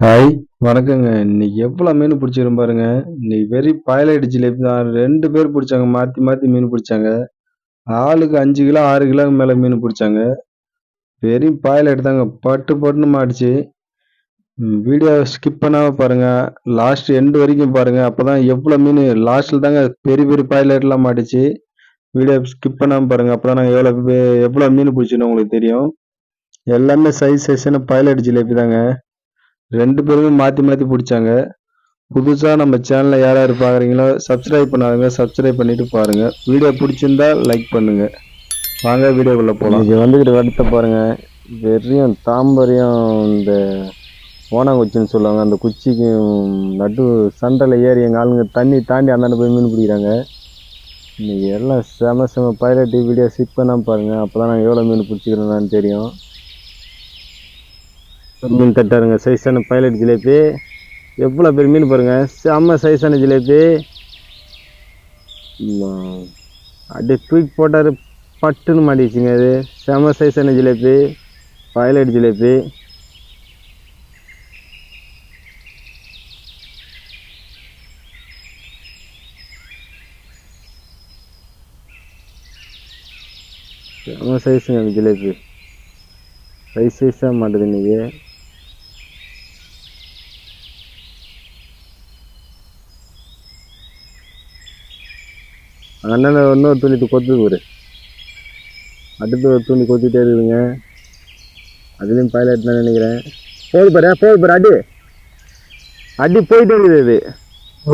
Hi வணக்கங்க. இன்னைக்கு எவ்வளோ மீன் பிடிச்சிரும் பாருங்க. இன்னைக்கு வெறி பாயலைட் ஜிலேபி தான். ரெண்டு பேர் பிடிச்சாங்க மாற்றி மாற்றி மீன் பிடிச்சாங்க. ஆளுக்கு அஞ்சு கிலோ ஆறு கிலோ மேலே மீன் பிடிச்சாங்க. வெறும் பாயலைட் தாங்க பட்டு பட்டுன்னு மாட்டுச்சு. வீடியோ ஸ்கிப் பண்ணாமல் பாருங்கள் லாஸ்ட் எண்டு வரைக்கும் பாருங்கள் அப்போ தான் எவ்வளோ மீன் லாஸ்ட்டில் தாங்க பெரிய பெரிய பாயலைட்லாம் மாட்டுச்சு. வீடியோ ஸ்கிப் பண்ணாமல் பாருங்கள் அப்போ தான் நாங்கள் எவ்வளோ எவ்வளோ மீன் பிடிச்சின்னு உங்களுக்கு தெரியும். எல்லாமே சைஸ் சைஸான பைலட் ஜிலேபி தாங்க. ரெண்டு பேருமே மாற்றி மாற்றி பிடிச்சாங்க. புதுசாக நம்ம சேனலில் யார் யார் பார்க்குறீங்களோ சப்ஸ்கிரைப் பண்ணாதுங்க சப்ஸ்கிரைப் பண்ணிட்டு பாருங்க. வீடியோ பிடிச்சிருந்தா லைக் பண்ணுங்க. வாங்க வீடியோக்குள்ளே போகலாம் இது வந்துக்கிட்டு அடுத்த பாருங்க. வெறியும் தாம்பரியம் இந்த ஓனாங்குச்சின்னு சொல்லுவாங்க. அந்த குச்சிக்கு நடு சண்டையில் ஏறி எங்கள் ஆளுங்க தண்ணி தாண்டி அந்தாண்ட போய் மீன் பிடிக்கிறாங்க. இன்னைக்கு எல்லாம் செம செம பைரட்டி வீடியோ ஸ்கிப் பண்ணாமல் பாருங்கள் அப்போ தான் நாங்கள் எவ்வளோ மீன் பிடிச்சிக்கிறோன்னு தெரியும். மீன் தட்டாருங்க சைஸான பைலட் ஜிலேபி. எவ்வளோ பெரிய மீன் பாருங்கள் செம்ம சைஸான ஜிலேபி. அப்படியே தூக்கி போட்டார். பட்டுன்னு மாட்டிச்சுங்க அது. செம்ம சைஸான ஜிலேபி. பைலட் ஜிலேபி. செம்ம சைஸுங்க அந்த ஜிலேபி. சைஸ் சைஸாக மாட்டுது இன்னைக்கு. அண்ணன் இன்னொரு துணி கொத்துது ஒரு அடுத்து ஒரு துணி கொத்திட்டே இருக்குதுங்க. அதுலேயும் பைலட் தான் நினைக்கிறேன். போது பாரு போது பாரு அடி. அடி போயிட்டே இருக்குது இது.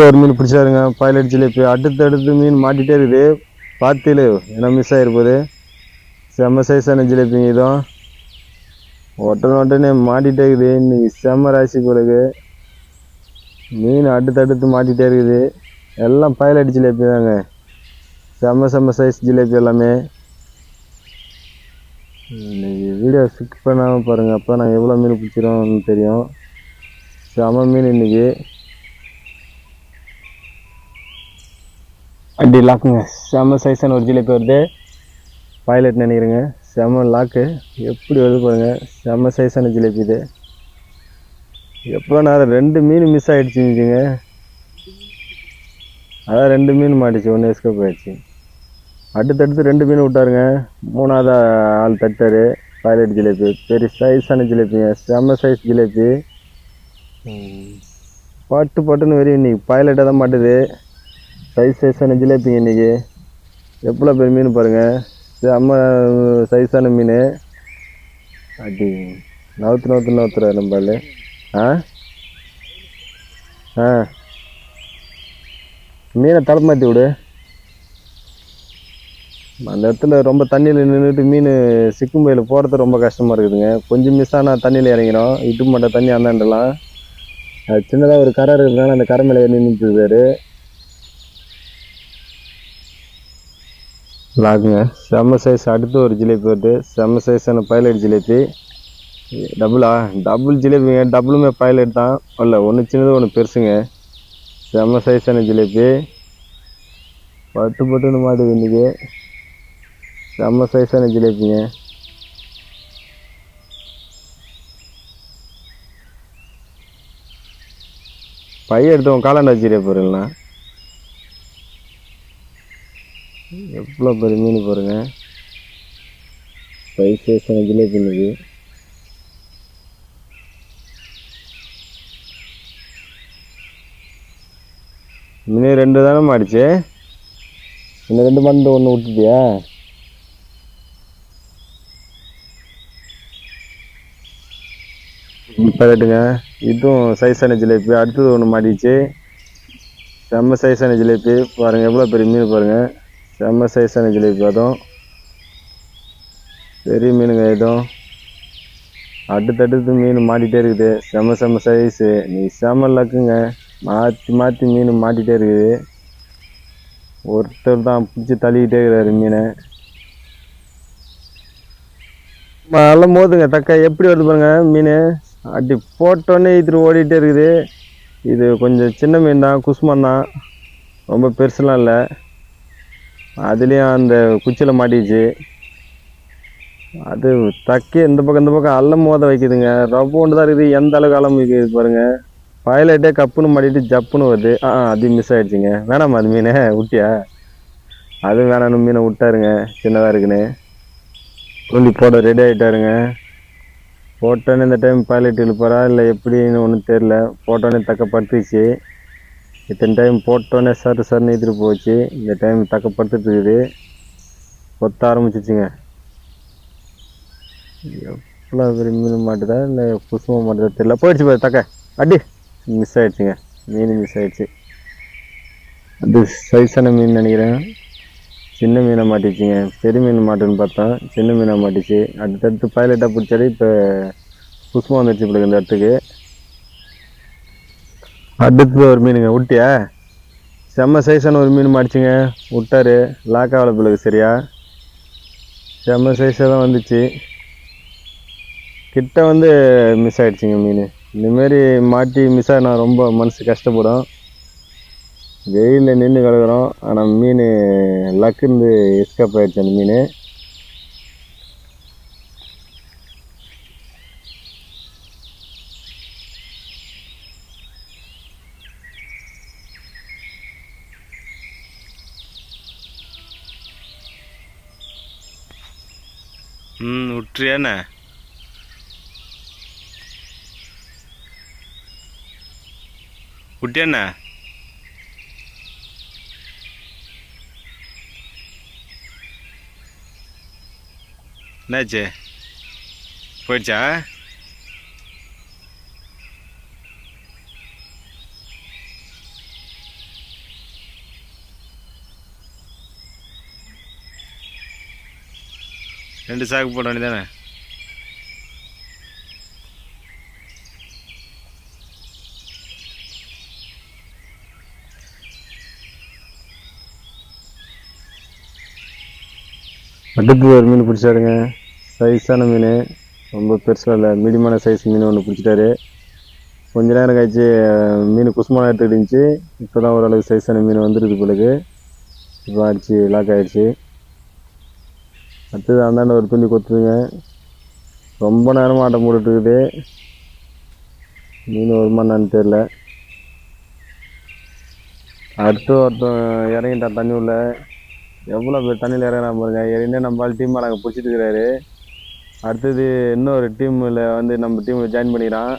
ஒரு மீன் பிடிச்சாருங்க பைலட் ஜிலேபி அடுத்து அடுத்து மீன் மாட்டிகிட்டே இருக்குது. பார்த்துல ஏன்னா மிஸ் ஆகிருப்போது செம்ம சைஸான ஜிலேபிங்க இதுவும் ஒட்டன ஒட்டனே மாட்டிகிட்டே இருக்குது. இன்னைக்கு செம்ம ராசி பிறகு மீன் அடுத்து அடுத்து மாட்டிகிட்டே இருக்குது. எல்லாம் பைலட் ஜிலேபி தாங்க செம்ம செம்ம சைஸ் ஜிலேபி எல்லாமே. நீங்கள் வீடியோ ஸ்கிப் பண்ணாமல் பாருங்கள் அப்போ நாங்கள் எவ்வளோ மீன் பிடிச்சிரோம்னு தெரியும். செம மீன் இன்றைக்கி அடி லாக்குங்க செம்ம சைஸான ஒரு ஜிலேபி வருது. பைலட் நினைக்கிறேங்க. செம்ம லாக்கு எப்படி வருது பாருங்க. செம்ம சைஸான ஜிலேபி இது. எப்போ நான் ரெண்டு மீன் மிஸ் ஆகிடுச்சுங்க அதான் ரெண்டு மீன் மாட்டிச்சு. ஒன்று எஸ்கேப் ஆகிடுச்சு அடுத்தடுத்து ரெண்டு மீன் விட்டாருங்க. மூணாவது ஆள் தட்டார். பைலட் ஜிலேபி. பெரிய சைஸான ஜிலேபிங்க செம்ம சைஸ் ஜிலேபி. பட்டு பட்டுன்னு வெறியும் இன்றைக்கி பைலட்டாக தான் மாட்டுது. சைஸ் சைஸான ஜிலேபிங்க இன்னைக்கு. எவ்வளோ பெரிய மீன் பாருங்கள் செம்ம சைஸான மீன். அப்படி நவுத்து நவுத்து நவுத்துற நம்மள. ஆ? ஆ. மீனை தலை மாற்றி விடு. அந்த இடத்துல ரொம்ப தண்ணியில் நின்றுட்டு மீன் சிக்கும் பையில் போகிறது ரொம்ப கஷ்டமாக இருக்குதுங்க. கொஞ்சம் மிஸ் ஆனால் தண்ணியில் இறங்கிடும் இட்டு மட்டும் தண்ணி அந்தாண்டலாம் அது சின்னதாக ஒரு கரை இருக்கிறதுனால அந்த கரை மேலே நின்றுட்டுருக்காரு லாக்குங்க. செம்ம சைஸ் அடுத்து ஒரு ஜிலேபி வருது. செம்ம சைஸான பைலட் ஜிலேபி. டபுளா டபுள் ஜிலேபிங்க. டபுளுமே பைலட் தான். இல்லை ஒன்று சின்னது ஒன்று பெருசுங்க. செம்ம சைஸான ஜிலேபி. பட்டு பட்டுன்னு மாட்டுது இன்றைக்கி செம்ம சைஸான ஜிலேபிங்க பைய எடுத்தவன் காலாண்டா ஜிலேபி பாருங்களா எவ்வளோ பெரிய மீன் பாருங்க. பை சைஸான ஜிலேபி இன்னைக்கு மீன் ரெண்டு தானே மாடிச்சு இன்னும் ரெண்டு மருந்து ஒன்று விட்டுட்டியா பரட்டுங்க இதுவும் சைஸான ஜிலேபி அடுத்தது ஒன்று மாட்டிச்சு செம்ம சைஸான ஜிலேபி பாருங்கள் எவ்வளோ பெரிய மீன் பாருங்கள் செம்ம சைஸான ஜிலேபி அதுவும். பெரிய மீனுங்க இதுவும் அடுத்தடுத்து மீன் மாட்டிகிட்டே இருக்குது. செம்ம செம்ம சைஸு நீ செம்ம லக்குங்க மாற்றி மாற்றி மீன் மாட்டிகிட்டே இருக்குது. ஒருத்தர் தான் பிடிச்சி தள்ளிக்கிட்டே இருக்கிறாரு மீனை. நல்லா மோதுங்க தக்கா எப்படி வருது பாருங்க மீன்? அடி போட்டோன்னே இது ஓடிட்டே இருக்குது. இது கொஞ்சம் சின்ன மீன் தான் குஸ்மான் தான். ரொம்ப பெருசுலாம் இல்லை. அதுலேயும் அந்த குச்சியில் மாட்டிச்சு அது தக்கி இந்த பக்கம் இந்த பக்கம் அல்லம் மோத வைக்குதுங்க. ரப்ப ஒன்று தான் இருக்குது. எந்த அளவுக்கு அலம் வைக்குது பாருங்கள் பைலட்டே கப்புன்னு மாட்டிட்டு ஜப்புன்னு வருது. ஆ அது மிஸ் ஆகிடுச்சிங்க வேணாமா அது மீன் விட்டியா அது வேணாம் மீனை விட்டாருங்க. சின்னதாக இருக்குன்னு. தூண்டி போட ரெடி ஆகிட்டாருங்க போட்டோன்னே இந்த டைம் பைலட் இழுப்பாரா இல்லை எப்படின்னு ஒன்றும் தெரில போட்டோன்னே தக்கப்படுத்துச்சு இத்தனை டைம் போட்டோன்னே சர் சருன்னு இழுத்துட்டு போச்சு. இந்த டைம் தக்கப்படுத்துட்டுருக்குது இருக்குது. கொத்த ஆரம்பிச்சிச்சுங்க. எவ்வளோ பெரிய மீன் மாட்டுதா இல்லை குசுமம் மாட்டுதா தெரியல. போயிடுச்சு பாரு தக்க. அடி. மிஸ் ஆகிடுச்சுங்க மீன் மிஸ் ஆகிடுச்சு அது சைஸான மீன் நினைக்கிறேன். சின்ன மீனை மாட்டிச்சுங்க. பெரிய மீன் மாட்டுன்னு பார்த்தோம் சின்ன மீனை மாட்டிச்சு. அடுத்தடுத்து பைலட்டாக பிடிச்சாரு. இப்போ புஷ்பம் வந்துடுச்சு இப்படி இந்த இடத்துக்கு. அடுத்து ஒரு மீனுங்க. விட்டியா செம்ம சைஸான ஒரு மீன் மாடிச்சுங்க விட்டார் லாக் ஆகல பிள்ளைக்கு சரியா. செம்ம சைஸாக தான் வந்துச்சு. கிட்ட வந்து மிஸ் ஆகிடுச்சிங்க மீன். இந்தமாரி மாட்டி மிஸ் ஆகினா ரொம்ப மனசு கஷ்டப்படும். வெயிலில் நின்று கிடக்குறோம் ஆனால் மீன் லக்குந்து எஸ்கப் ஆயிடுச்சு அந்த மீன். ம் விட்டுறியாண்ணே விட்டியாண்ணே என்னாச்சு? போயிடுச்சா? ரெண்டு சாக்கு போட வேண்டியதானே அடுத்து ஒரு மீன் பிடிச்சாருங்க. சைஸான மீன். ரொம்ப பெருசாக இல்லை. மீடியமான சைஸ் மீன் ஒன்று பிடிச்சிட்டாரு. கொஞ்ச நேரம் கழிச்சு மீன் குசுமான எடுத்துக்கிட்டு இருந்துச்சு. இப்போ தான் ஓரளவுக்கு சைஸான மீன் வந்துடுது பிறகு இப்போ அடிச்சு லாக் ஆகிடுச்சு அடுத்தது அந்தாண்ட ஒரு துணி கொத்துதுங்க ரொம்ப நேரமாக ஆட்டம் போட்டுட்டு இருக்குது மீன் வருமானான்னு தெரில அடுத்து ஒருத்தன் இறங்கிட்டான் தண்ணி உள்ள. எவ்வளோ பேர் தண்ணியில் இறங்குறான் பாருங்க. ஏற்கனவே நம்ம டீம் நாங்கள் பிடிச்சிட்டு இருக்கிறாரு. அடுத்தது இன்னொரு டீமில் வந்து நம்ம டீமில் ஜாயின் பண்ணிக்கிறான்.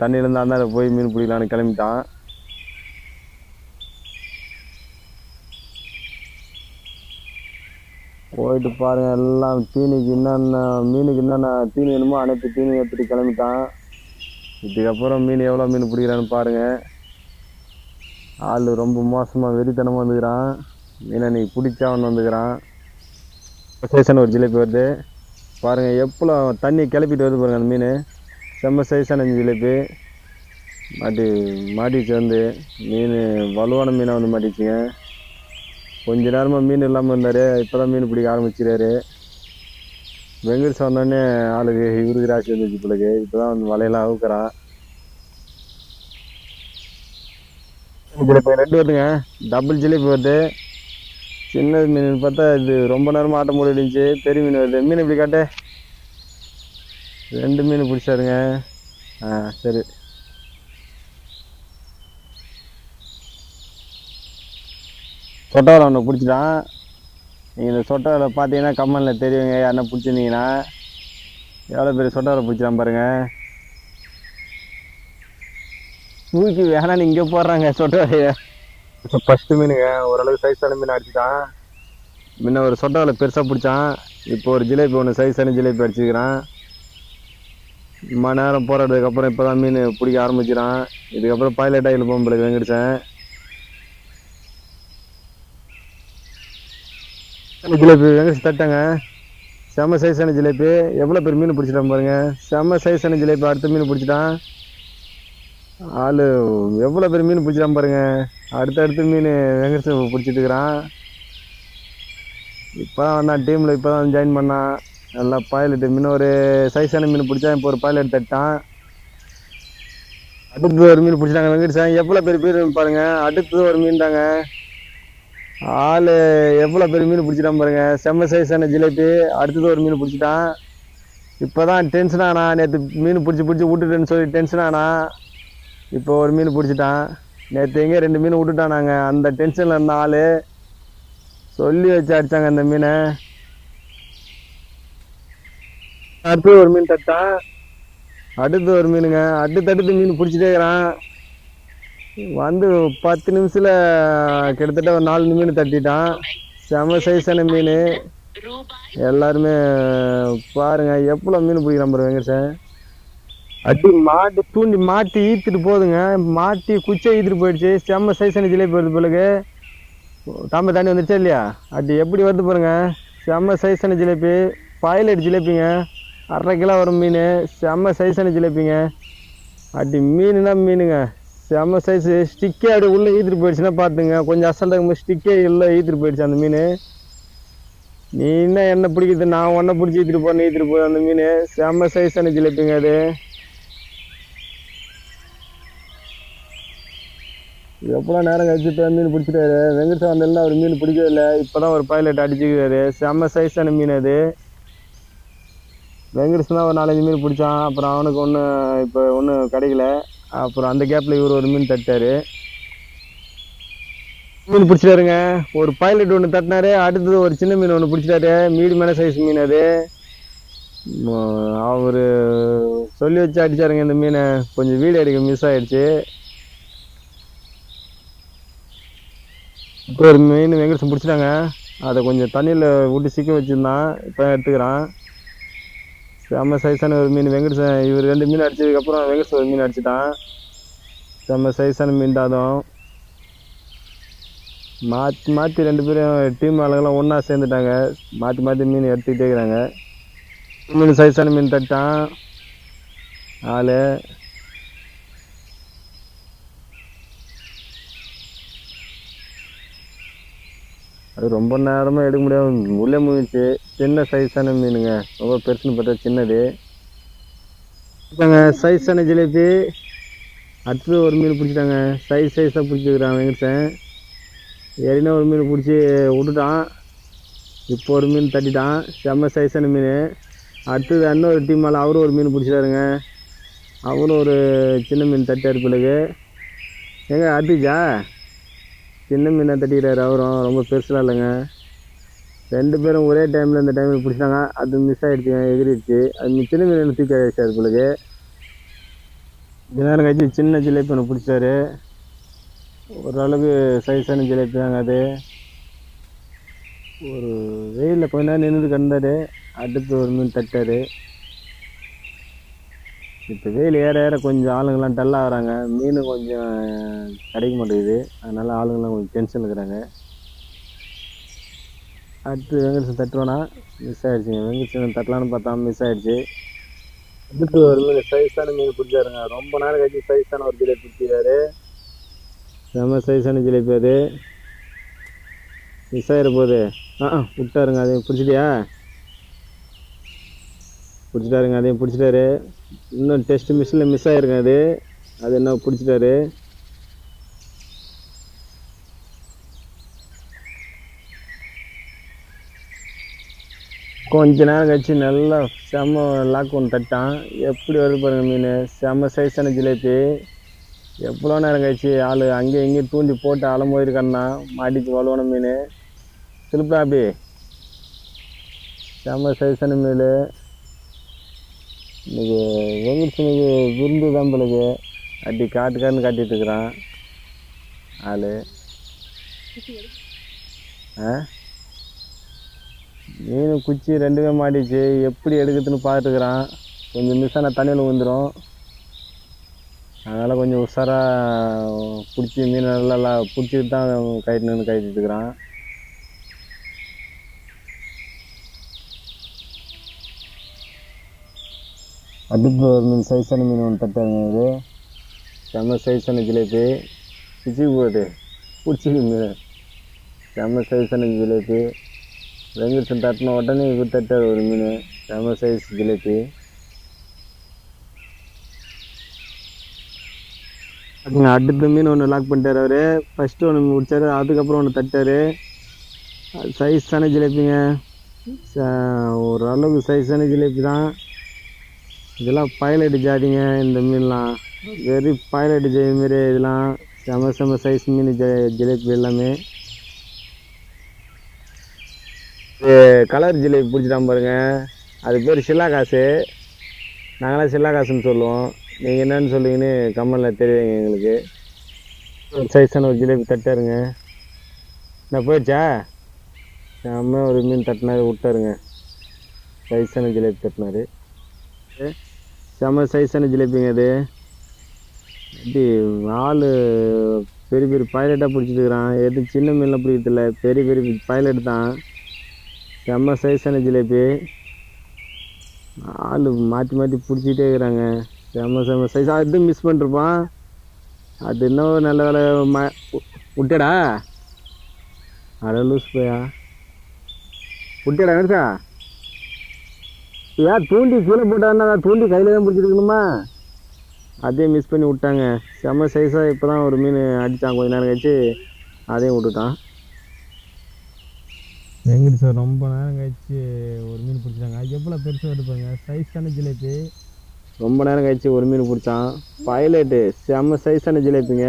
தண்ணியிலேருந்து அந்தாண்ட போய் மீன் பிடிக்கலான்னு கிளம்பிட்டான். போயிட்டு பாருங்கள் எல்லாம் தீனிக்கு என்னென்ன மீனுக்கு என்னென்ன தீனி வேணுமோ அனைத்து தீனி எடுத்துகிட்டு கிளம்பிட்டான். இதுக்கப்புறம் மீன் எவ்வளோ மீன் பிடிக்கிறான்னு பாருங்கள் ஆள் ரொம்ப மோசமாக வெறித்தனமாக வந்துக்கிறான் மீனை நீ பிடிச்சவன் வந்துக்கிறான். சைஸான ஒரு ஜிலேபி வருது. பாருங்க எவ்வளோ தண்ணி கிளப்பிட்டு வருது பாருங்கள் அந்த மீன். செம்ம சைஸான ஜிலேபி. மாட்டி மாட்டிச்சு வந்து மீன் வலுவான மீனாக வந்து மாட்டிச்சுங்க கொஞ்ச நேரமாக மீன் இல்லாமல் இருந்தார். இப்போ தான் மீன் பிடிக்க ஆரம்பிச்சிடாரு வெங்கடேஷ் வந்தோடனே ஆளுக்கு இவருக்கு ராசி வந்துச்சு பிள்ளைக்கு இப்போ தான் வந்து வலையெல்லாம் அவுக்குறான். ஜிலேபி ரெண்டு வருதுங்க. டபுள் ஜிலேபி வருது. சின்ன மீன் பார்த்தா இது ரொம்ப நேரமாக ஆட்டம் போட்டு இருந்துச்சு. பெரிய மீன் வருது. மீன் இப்படி காட்டு? ரெண்டு மீன் பிடிச்சாருங்க. ஆ சரி. சொட்டாவில் ஒன்று பிடிச்சிட்டான். நீங்கள் இந்த சொட்டாவில் பார்த்தீங்கன்னா கம்மலில் தெரியுங்க. யாருன்னா பிடிச்சிருந்தீங்கன்னா. எவ்வளோ பெரிய சொட்டாவில் பிடிச்சிடான் பாருங்கள் தூக்கி வேணான்னு இங்கே போடுறாங்க சொட்டாவைய ஃபஸ்ட்டு மீனுங்க ஓரளவுக்கு சைஸான மீன் அடிச்சுட்டான். முன்ன ஒரு சொட்டாவில் பெருசாக பிடிச்சான். இப்போ ஒரு ஜிலேபி ஒன்று சைஸான ஜிலேபி அடிச்சுக்கிறான். மணி நேரம் போராடுறதுக்கப்புறம் இப்போ தான் மீன் பிடிக்க ஆரம்பிச்சிடான் இதுக்கப்புறம் பைலட் ஆகில் போகும்போது வெங்கடிச்சேன் ஜிலேபி? வெங்கடிச்சு தட்டேங்க. செம்ம சைஸான ஜிலேபி. எவ்வளோ பேர் மீன் பிடிச்சிட்டான் பாருங்க. செம்ம சைஸான ஜிலேபி. அடுத்த மீன் பிடிச்சிட்டான். ஆள் எவ்வளோ பேர் மீன் பிடிச்சிட்டான் பாருங்க. அடுத்தடுத்து மீன் வெங்கடிச்சு பிடிச்சிட்டுக்கிறான் இப்போ தான் வந்தான் டீமில் இப்போ தான் ஜாயின் பண்ணான். நல்லா பாயலெட்டு மீன் ஒரு சைஸான மீன் பிடிச்சா இப்போ ஒரு பைலட் தட்டான். அடுத்து ஒரு மீன் பிடிச்சிட்டாங்க வெங்கடேஷன் எவ்வளோ பெரிய பேர் பாருங்க. அடுத்தது ஒரு மீன் தாங்க ஆள் எவ்வளோ பெரிய மீன் பிடிச்சிட்டான் பாருங்க. செம்ம சைஸான ஜிலேபி. அடுத்தது ஒரு மீன் பிடிச்சிட்டான். இப்போதான் டென்ஷன் ஆனா நேற்று மீன் பிடிச்சி பிடிச்சி விட்டுட்டேன்னு சொல்லி டென்ஷன் ஆனா இப்போ ஒரு மீன் பிடிச்சிட்டான். நேற்று எங்கே ரெண்டு மீன் விட்டுட்டான் நாங்கள் அந்த டென்ஷனில் இருந்த ஆள் சொல்லி வச்சு அடித்தாங்க அந்த மீனை. அடுத்து ஒரு மீன் தட்டான் அடுத்து ஒரு மீனுங்க. அடுத்து அடுத்து மீன் பிடிச்சிட்டே இருக்கிறான். வந்து பத்து நிமிஷத்தில் கிட்டத்தட்ட ஒரு நாலு மீன் தட்டிட்டான். செம சைஸான மீன். எல்லாருமே பாருங்க எவ்வளோ மீன் பிடிக்கிறான் பாரு வெங்கடேசன். அடி மாட்டு தூண்டி மாட்டி ஈத்துட்டு போகுதுங்க மாட்டி குச்சை ஈத்துட்டு போயிடுச்சு. செம்ம சைஸான ஜிலேபி வருது பிறகு தாம்ப தாண்டி வந்துடுச்சா இல்லையா? அடி எப்படி வருது பாருங்க. செம்ம சைஸான ஜிலேபி பாய்லட் ஜிலேபிங்க அரை கிலோ வரும் மீன். செம்ம சைஸான ஜிலேபிங்க அடி மீனுனா மீனுங்க. செம்ம சைஸு ஸ்டிக்கே அப்படி உள்ளே ஈத்துட்டு போயிடுச்சுன்னா பார்த்துங்க. கொஞ்சம் அசல்ட்டாக ஸ்டிக்கே இல்லை ஈத்துட்டு போயிடுச்சு அந்த மீன். நீ என்ன என்ன பிடிக்குது? நான் ஒன்றை பிடிச்சி ஈத்துட்டு போனேன் ஈத்துட்டு போய் அந்த மீன். செம்ம சைஸான ஜிலேபிங்க அது. எவ்வளோ நேரம் கழிச்சு இப்போ மீன் பிடிச்சிட்டாரு? வெங்கடேசன் வந்தெல்லாம் அவர் மீன் பிடிக்கவே இல்லை இப்போ தான் ஒரு பைலட் அடிச்சுக்கிறாரு. செம்ம சைஸான மீன் அது. வெங்கடேசன் தான் ஒரு நாலஞ்சு மீன் பிடிச்சான். அப்புறம் அவனுக்கு ஒன்று இப்போ ஒன்றும் கிடைக்கல. அப்புறம் அந்த கேப்பில் இவர் ஒரு மீன் தட்டாரு. மீன் பிடிச்சிட்டாருங்க. ஒரு பைலட் ஒன்று தட்டினாரு. அடுத்தது ஒரு சின்ன மீன் ஒன்று பிடிச்சிட்டாரு. மீடியமான சைஸ் மீன் அது. அவர் சொல்லி வச்சு அடிச்சாருங்க இந்த மீனை. கொஞ்சம் வீடு எடுக்க மிஸ் ஆகிடுச்சு இப்போ ஒரு மீன் வெங்கடேசன் பிடிச்சிட்டாங்க. அதை கொஞ்சம் தண்ணியில் விட்டு சிக்க வச்சுருந்தான் இப்போ எடுத்துக்கிறான். செம்ம சைஸான ஒரு மீன் வெங்கடேசன். இவர் ரெண்டு மீன் அடிச்சதுக்கப்புறம் வெங்கடேசன் ஒரு மீன் அடிச்சிட்டான். செம்ம சைஸான மீன் தான் அதுவும். மாற்றி மாற்றி ரெண்டு பேரும் டீம் ஆளுங்கெல்லாம் ஒன்றா சேர்ந்துட்டாங்க. மாற்றி மாற்றி மீன் எடுத்துக்கிட்டே இருக்கிறாங்க. மீன் சைஸான மீன் தட்டான். ஆள். அது ரொம்ப நேரமாக எடுக்க முடியாது உள்ளே முடிஞ்சிச்சு சின்ன சைஸான மீனுங்க. ரொம்ப பெருசுன்னு பார்த்தா சின்னது. இப்போங்க சைஸான ஜிலேபி. அடுத்தது ஒரு மீன் பிடிச்சிட்டாங்க. சைஸ் சைஸாக பிடிச்சிருக்கிறான் வெங்கடேசன். ஏறினா ஒரு மீன் பிடிச்சி விட்டுட்டான். இப்போ ஒரு மீன் தட்டிட்டான். செம்ம சைஸான மீன். அடுத்தது இன்னொரு டீம் மேலே அவரும் ஒரு மீன் பிடிச்சிட்டாருங்க. அவரும் ஒரு சின்ன மீன் தட்டார் பிள்ளைக்கு எங்க அடிச்சா சின்ன மீனை தட்டிக்கிறாரு அவரும் ரொம்ப பெருசுலாம் இல்லைங்க. ரெண்டு பேரும் ஒரே டைமில் இந்த டைமில் பிடிச்சிட்டாங்க. அது மிஸ் ஆகிடுச்சுங்க எகிரிடுச்சு. அது சின்ன மீன் தூக்கி ஆகிடுச்சார் பிள்ளைக்கு கொஞ்ச நேரம் கழிச்சு சின்ன ஜிலேபி ஒன்று பிடிச்சாரு. ஓரளவுக்கு சைஸான ஜிலேபி தாங்க அது. ஒரு வெயிலில் கொஞ்ச நேரம் நின்றுட்டு கிடந்தார். அடுத்து ஒரு மீன் தட்டார். இப்போ வெயில் ஏற ஏற கொஞ்சம் ஆளுங்கெல்லாம் டல்லாக வராங்க மீன் கொஞ்சம் கிடைக்க மாட்டேங்குது. அதனால ஆளுங்கெல்லாம் கொஞ்சம் டென்ஷன் இருக்கிறாங்க. அடுத்து வெங்கடேசன் தட்டுவானா? மிஸ் ஆயிடுச்சுங்க வெங்கடேசன் தட்டலான்னு பார்த்தா மிஸ் ஆயிடுச்சு. அடுத்து ஒரு மீன் சைஸான மீன் பிடிச்சாருங்க. ரொம்ப நேரம் கழிச்சு சைஸான ஒரு ஜிலேபி பிடிச்சிருக்காரு செம்ம சைஸான ஜிலேபி அது. மிஸ் ஆயிட போகுது ஆ விட்டாருங்க. அதையும் பிடிச்சிட்டியா? பிடிச்சிட்டாருங்க அதையும் பிடிச்சிட்டாரு. இன்னும் டெஸ்ட் மிஷினில் மிஸ் ஆகிருங்க அது. அது என்ன பிடிச்சிட்டாரு. கொஞ்ச நேரம் கழிச்சு நல்லா செம்ம லாக் ஒன்று தட்டான். எப்படி வருது பாருங்க மீன். செம்ம சைஸான ஜிலேபி. எவ்வளோ நேரம் கழிச்சு ஆள் அங்கேயும் இங்கேயும் தூண்டி போட்டு அலம்போயிருக்கான்னா மாட்டிச்சு வலுவான மீன். திருப்பா அப்படி. செம்ம சைஸான மீன். இன்னைக்கு வெங்கடேசனுக்கு விருந்து தான் பிள்ளைக்கு. அடி காட்டுக்காரன்னு காட்டிட்டு இருக்கிறான். ஆள். ஆ? மீன் குச்சி ரெண்டுமே மாட்டிச்சு. எப்படி எடுக்கிறதுன்னு பார்த்துக்கிறான். கொஞ்சம் மிஸ் ஆனால் தண்ணியில் விழுந்துடும் அதனால் கொஞ்சம் உஷாராக பிடிச்சி மீன் நல்லா பிடிச்சிட்டு தான் கயிட்டு கயிட்டு அடுப்பு ஒரு மீன் சைஸான மீன் ஒன்று தட்டாருங்க இது. செம்ம சைஸான ஜிலேபி. பிச்சு போகுது பிடிச்சிக்கு மீன். செம்ம சைஸான ஜிலேபி. வெங்கடேசன் தட்டின உடனே இவர் தட்டார் ஒரு மீன். செம்ம சைஸ் ஜிலேபி. அதுங்க அடுத்த மீன் ஒன்று லாக் பண்ணிட்டார் அவர். ஃபஸ்ட்டு ஒன்று முடிச்சாரு அதுக்கப்புறம் ஒன்று தட்டார். சைஸான ஜிலேபிங்க. ச- ஓரளவுக்கு சைஸான ஜிலேபி தான் இதெல்லாம் பைலட் ஜாதிங்க இந்த மீன்லாம். வெரி பைலட் ஜெய் மாரி இதெல்லாம். செம செம சைஸ் மீன் ஜிலேபி எல்லாமே. கலர் ஜிலேபி பிடிச்சிட்டான் பாருங்க. அது பேர் சில்லா காசு நாங்களாம் சில்லா காசுன்னு சொல்லுவோம். நீங்கள் என்னன்னு சொல்லுவீங்கன்னு கம்மலில் தெரியுங்க எங்களுக்கு. ஒரு சைஸான ஒரு ஜிலேபி தட்டாருங்க. என்ன போயிடுச்சா? செம்ம ஒரு மீன் தட்டினாரு விட்டாருங்க. சைஸான ஜிலேபி தட்டினாரு. செம்ம சைஸான ஜிலேபிங்க அது இப்படி ஆள் பெரிய பெரிய பைலட்டாக பிடிச்சிட்டுக்கிறான் எது சின்ன மீன்லாம் பிடிக்கிறதில்ல. பெரிய பெரிய பைலட் தான். செம்ம சைஸான ஜிலேபி. ஆள் மாற்றி மாற்றி பிடிச்சிட்டே இருக்கிறாங்க. செம்ம செம்ம சைஸ் அது மிஸ் பண்ணிருப்பான். அது இன்னும் நல்ல வேலை. ம விட்டடா அட லூஸ் போயா. விட்டடா எடுத்தா ஏன் தூண்டி கீழே போட்டான்னா தூண்டி கையில் தான் பிடிச்சிருக்கணுமா அதே மிஸ் பண்ணி விட்டாங்க. செம்ம சைஸாக இப்போ தான் ஒரு மீன் அடித்தான் கொஞ்ச நேரம் கழிச்சு அதையும் விட்டுட்டான். எங்கிட்டு சார்? ரொம்ப நேரம் கழிச்சு ஒரு மீன் பிடிச்சாங்க. அது எவ்வளோ பெருசாக எடுப்பாங்க சைஸான ஜிலேபி? ரொம்ப நேரம் கழிச்சு ஒரு மீன் பிடிச்சான். பைலட்டு செம்ம சைஸான ஜிலேபிங்க.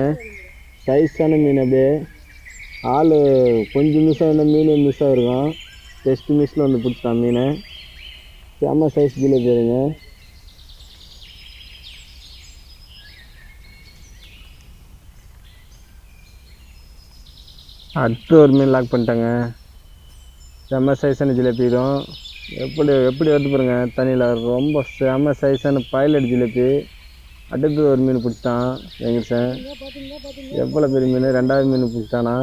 சைஸான மீன் அப்படியே. ஆள் கொஞ்சம் மிஸ் ஆன மீன் மிஸ் ஆகிருக்கும் ஜஸ்ட் மிஸ்ஸில் வந்து பிடிச்சிட்டான் மீனை. செம்ம சைஸ் ஜிலேபி இருங்க அடுத்து ஒரு மீன் லாக் பண்ணிட்டாங்க. செம்ம சைஸான ஜிலேபி இதுவும். எப்படி எப்படி வருது பாருங்க தண்ணியில். ரொம்ப செம்ம சைஸான பைலட் ஜிலேபி. அடுத்து ஒரு மீன் பிடிச்சிட்டான் வெங்கடேசன். எவ்வளோ பெரிய மீன்? ரெண்டாவது மீன் பிடிச்சிட்டானா?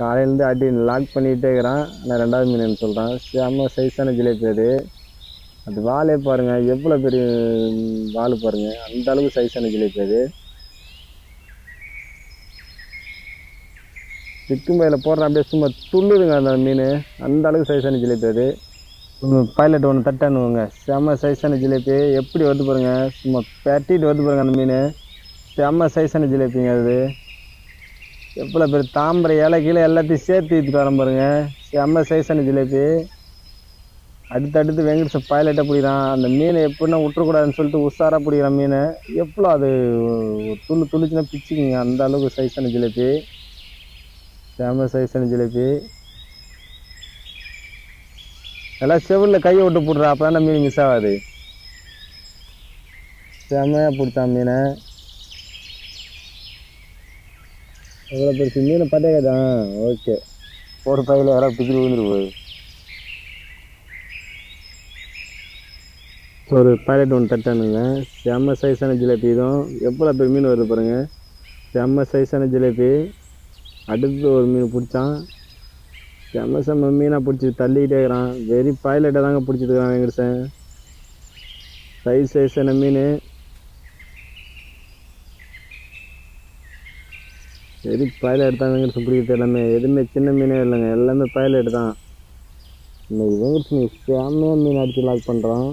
காலையிலேருந்து அடி லாக் பண்ணிகிட்டே இருக்கிறான். நான் ரெண்டாவது மீன் சொல்கிறேன் செம்ம சைஸான ஜிலேபி அது. அது வாலே பாருங்கள் எவ்வளோ பெரிய வால் பாருங்கள் அந்த அளவுக்கு சைஸான ஜிலேபி அது. சிக்கும் பையில் போடுற அப்படியே சும்மா துள்ளுதுங்க அந்த மீன். அந்த அளவுக்கு சைஸான ஜிலேபி அது. பைலட் ஒன்று தட்டானுவோங்க. செம்ம சைஸான ஜிலேபி எப்படி வருது பாருங்க. சும்மா பெட்டிட்டு வருது பாருங்க அந்த மீன். செம்ம சைஸான ஜிலேபிங்க அது. எவ்வளோ பேர் தாம்பரை இலை கீழே எல்லாத்தையும் சேர்த்து எடுத்துட்டு வரேன் பாருங்க. செம்ம சைஸான ஜிலேபி அடுத்து அடுத்து வெங்கடேசன் பைலட்டாக பிடிக்கிறான். அந்த மீனை எப்படின்னா விட்டுறக்கூடாதுன்னு சொல்லிட்டு உஷாராக பிடிக்கிறான் மீனை. எவ்வளோ அது துள்ளு துள்ளிச்சுன்னா பிச்சுக்குங்க. அந்த அளவுக்கு சைஸான ஜிலேபி. செம்ம சைஸான ஜிலேபி. எல்லாம் செவிலில் கையை விட்டு போடுறா. அப்போ தான் மீன் மிஸ் ஆகாது. செம்மையாக பிடிச்சான் மீனை. எவ்வளோ பெருசு? மீனை தான் ஓகே ஒரு பையில் யாராவது பிடிச்சி விழுந்துட்டு போகுது ஒரு பேலட் ஒன்று தட்டானுங்க. செம்ம சைஸான ஜிலேபி இதுவும். எவ்வளோ பெரிய மீன் வருது பாருங்கள் செம்ம சைஸான ஜிலேபி. அடுத்து ஒரு மீன் பிடிச்சான். செம்ம செம்ம மீனாக பிடிச்சி தள்ளிக்கிட்டே இருக்கிறான். வெறி பைலட்டை தாங்க பிடிச்சிட்டு இருக்கான் வெங்கடேசன். சைஸ் சைஸான மீன். வெறி பைலட் தான் வெங்கடேசன் பிடிக்கிறது எல்லாமே. எதுவுமே சின்ன மீனே இல்லைங்க. எல்லாமே பைலட் தான். இன்னைக்கு வெங்கடேசன் செம்மையாக மீன் அடித்து லாக் பண்ணுறான்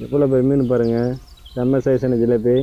எவ்வளோ பெரிய மீன் பாருங்கள் செம்ம சைஸான ஜிலேபி.